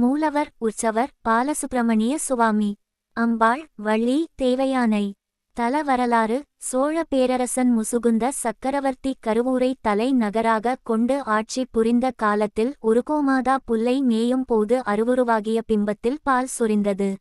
மூலவர் உற்சவர் பாலசுப்பிரமணிய சுவாமி. அம்பாள் வள்ளி தேவையானை. தல வரலாறு சோழ பேரரசன் முசுகுந்த சக்கரவர்த்தி கருவூரை தலை நகராக கொண்டு ஆட்சி புரிந்த காலத்தில் உருகோமாதா புல்லை மேயும் போது அருவுருவாகிய பிம்பத்தில் பால் சொரிந்தது.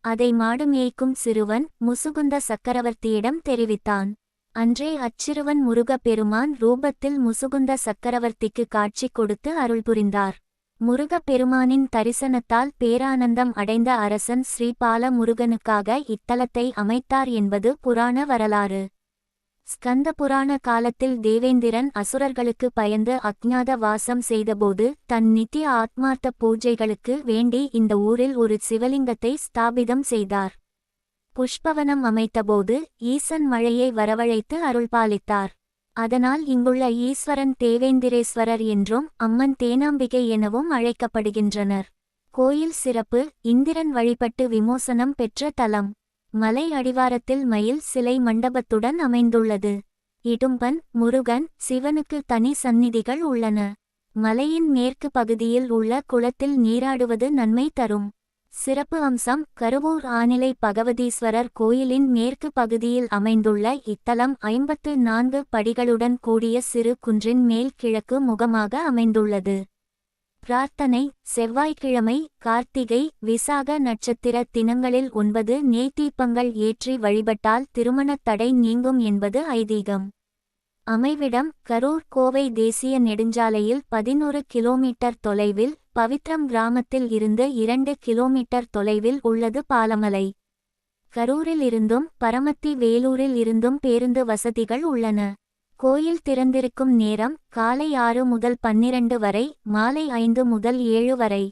அதை மாடு மேய்க்கும் சிறுவன் முசுகுந்த சக்கரவர்த்தியிடம் தெரிவித்தான். அன்றே அச்சிறுவன் முருகப் பெருமான் ரூபத்தில் முசுகுந்த சக்கரவர்த்திக்கு காட்சி கொடுத்து அருள் புரிந்தார். முருகப் பெருமானின் தரிசனத்தால் பேரானந்தம் அடைந்த அரசன் ஸ்ரீபால முருகனுக்காக இத்தலத்தை அமைத்தார் என்பது புராண வரலாறு. ஸ்கந்த புராண காலத்தில் தேவேந்திரன் அசுரர்களுக்கு பயந்து அக்ஞாத வாசம் செய்தபோது தன் நித்திய ஆத்மார்த்த பூஜைகளுக்கு வேண்டி இந்த ஊரில் ஒரு சிவலிங்கத்தை ஸ்தாபிதம் செய்தார். புஷ்பவனம் அமைத்தபோது ஈசன் மழையை வரவழைத்து அருள்பாலித்தார். அதனால் இங்குள்ள ஈஸ்வரன் தேவேந்திரேஸ்வரர் என்றும் அம்மன் தேனாம்பிகை எனவும் அழைக்கப்படுகின்றனர். கோயில் சிறப்பு இந்திரன் வழிபட்டு விமோசனம் பெற்ற தலம். மலை அடிவாரத்தில் மயில் சிலை மண்டபத்துடன் அமைந்துள்ளது. இடும்பன் முருகன் சிவனுக்கு தனி சந்நிதிகள் உள்ளன. மலையின் மேற்கு பகுதியில் உள்ள குளத்தில் நீராடுவது நன்மை தரும். சிறப்பு அம்சம் கருவூர் ஆனிலை பகவதீஸ்வரர் கோயிலின் மேற்கு பகுதியில் அமைந்துள்ள இத்தலம் ஐம்பத்து நான்கு படிகளுடன் கூடிய சிறு குன்றின் மேல் கிழக்கு முகமாக அமைந்துள்ளது. பிரார்த்தனை செவ்வாய்க்கிழமை கார்த்திகை விசாக நட்சத்திர தினங்களில் ஒன்பது நேர்த்தீப்பங்கள் ஏற்றி வழிபட்டால் திருமணத் தடை நீங்கும் என்பது ஐதீகம். அமைவிடம் கரூர் கோவை தேசிய நெடுஞ்சாலையில் பதினொரு கிலோமீட்டர் தொலைவில் பவித்ரம் கிராமத்தில் இருந்து இரண்டு கிலோமீட்டர் தொலைவில் உள்ளது பாலமலை. கரூரில் இருந்தும் பரமத்தி வேலூரில் இருந்தும் பேருந்து வசதிகள் உள்ளன. கோயில் திறந்திருக்கும் நேரம் காலை ஆறு முதல் பன்னிரண்டு வரை மாலை ஐந்து முதல் ஏழு வரை.